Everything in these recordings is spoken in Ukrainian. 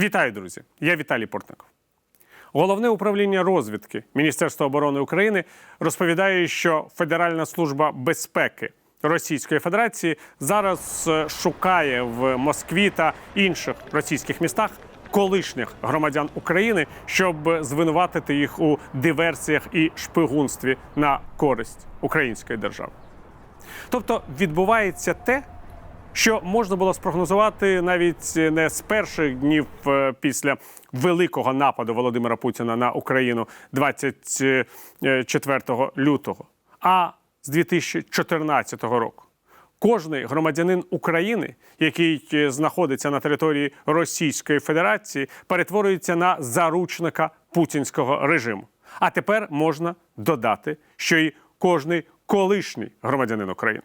Вітаю, друзі! Я Віталій Портников. Головне управління розвідки Міністерства оборони України розповідає, що Федеральна служба безпеки Російської Федерації зараз е, шукає в Москві та інших російських містах колишніх громадян України, щоб звинуватити їх у диверсіях і шпигунстві на користь української держави. Тобто відбувається те, що можна було спрогнозувати навіть не з перших днів е, після великого нападу Володимира Путіна на Україну 24 лютого, а з 2014 року. Кожний громадянин України, який е, знаходиться на території Російської Федерації, перетворюється на заручника путінського режиму. А тепер можна додати, що і кожний колишній громадянин України.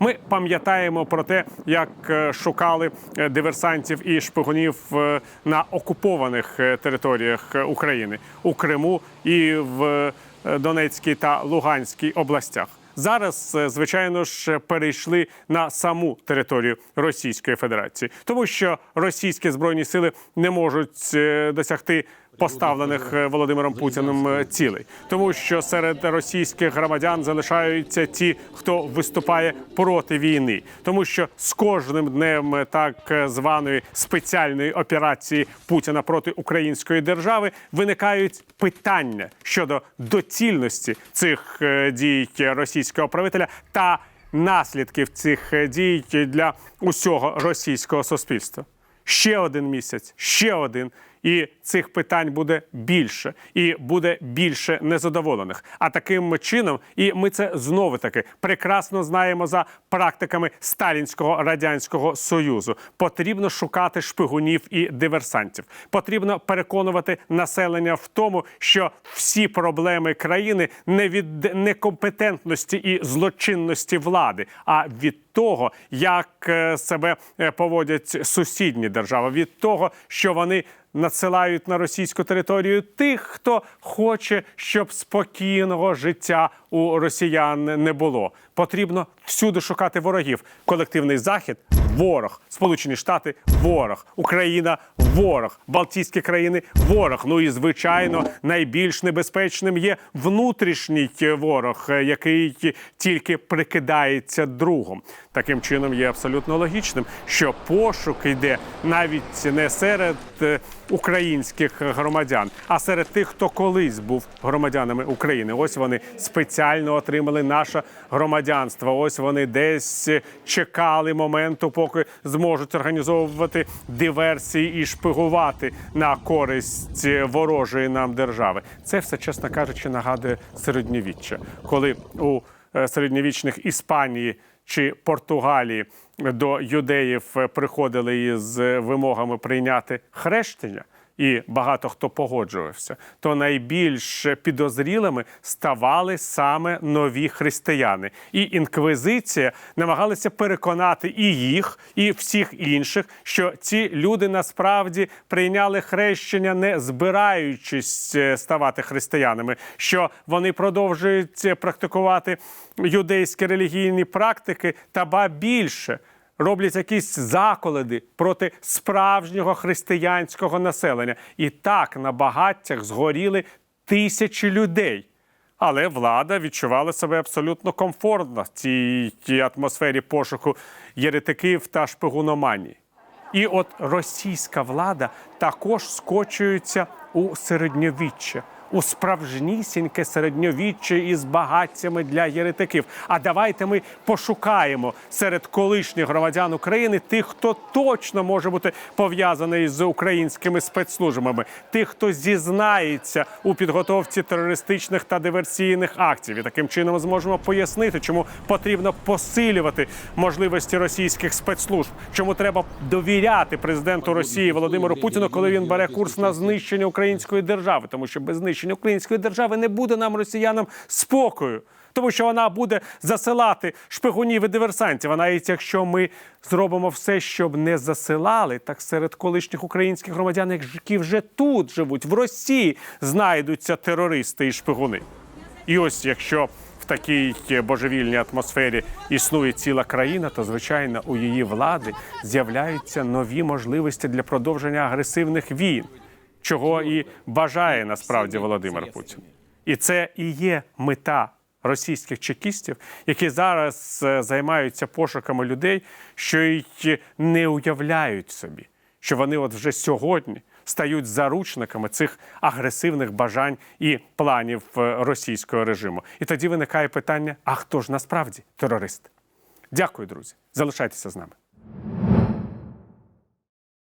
Ми пам'ятаємо про те, як е, шукали е, диверсантів і шпигунів е, на окупованих територіях України у Криму і в Донецькій та Луганській областях. Зараз, звичайно ж, перейшли на саму територію Російської Федерації, тому що російські збройні сили не можуть досягти поставлених е, Володимиром Путіним е, цілей, тому що серед російських громадян залишаються ті, хто виступає проти війни, тому що з кожним днем е, так званої спеціальної операції Путіна проти української держави виникають питання щодо доцільності цих дій російського правителя та наслідків цих дій для усього російського суспільства. Ще один місяць, ще один. І цих питань буде більше, і буде більше незадоволених. А таким чином, і ми це знову таки прекрасно знаємо за практиками сталінського радянського союзу. Потрібно шукати шпигунів і диверсантів. Потрібно переконувати населення в тому, що всі проблеми країни не від некомпетентності і злочинності влади, а від того, як е, себе е, поводять сусідні держави, від того, що вони надсилають на російську територію тих, хто хоче, щоб спокійного життя у росіян не було. Потрібно всюди шукати ворогів. Колективний захід ворог, Сполучені Штати ворог, Україна ворог, Балтійські країни ворог. Ну і звичайно, найбільш небезпечним є внутрішній ворог, який тільки прикидається другом. Таким чином є абсолютно логічним, що пошук йде навіть не серед е, українських громадян, а серед тих, хто колись був громадянами України. Ось вони спеціально отримали наше громадянство. Ось вони десь чекали моменту, поки зможуть організовувати диверсії і шпигувати на користь ворожої нам держави. Це все, чесно кажучи, нагадує середньовіччя, коли у е, середньовічних Іспанії чи Португалії до юдеїв приходили із вимогами прийняти хрещення. І багато хто погоджувався, то найбільш підозрілими ставали саме нові християни, і інквізиція намагалася переконати і їх, і всіх інших, що ці люди насправді прийняли хрещення, не збираючись е, ставати християнами, що вони продовжують е, практикувати юдейські релігійні практики, та ба більше роблять якісь заколоди проти справжнього християнського населення. І так на багаттях згоріли тисячі людей. Але влада відчувала себе абсолютно комфортно в цій атмосфері пошуку єретиків та шпигуноманії. І от російська влада також скочується у середньовіччя, у справжнісіньке середньовіччя із багаттями для єретиків. А давайте ми пошукаємо серед колишніх громадян України тих, хто точно може бути пов'язаний з українськими спецслужбами, тих, хто зізнається у підготовці терористичних та диверсійних актів. І таким чином зможемо пояснити, чому потрібно посилювати можливості російських спецслужб, чому треба довіряти президенту Росії Володимиру Путіну, коли він бере курс на знищення української держави, тому що без знищення української держави не буде нам росіянам спокою. Тому що вона буде засилати шпигунів і диверсантів. А навіть якщо ми зробимо все, щоб не засилали, так серед колишніх українських громадян, які вже тут живуть, в Росії, знайдуться терористи і шпигуни. І ось якщо в такій божевільній атмосфері існує ціла країна, то звичайно у її влади з'являються нові можливості для продовження агресивних війн, чого і бажає насправді Володимир Путін. І це і є мета російських чекістів, які зараз е, займаються пошуками людей, що й не уявляють собі, що вони от вже сьогодні стають заручниками цих агресивних бажань і планів е, російського режиму. І тоді виникає питання: а хто ж насправді терорист? Дякую, друзі. Залишайтеся з нами.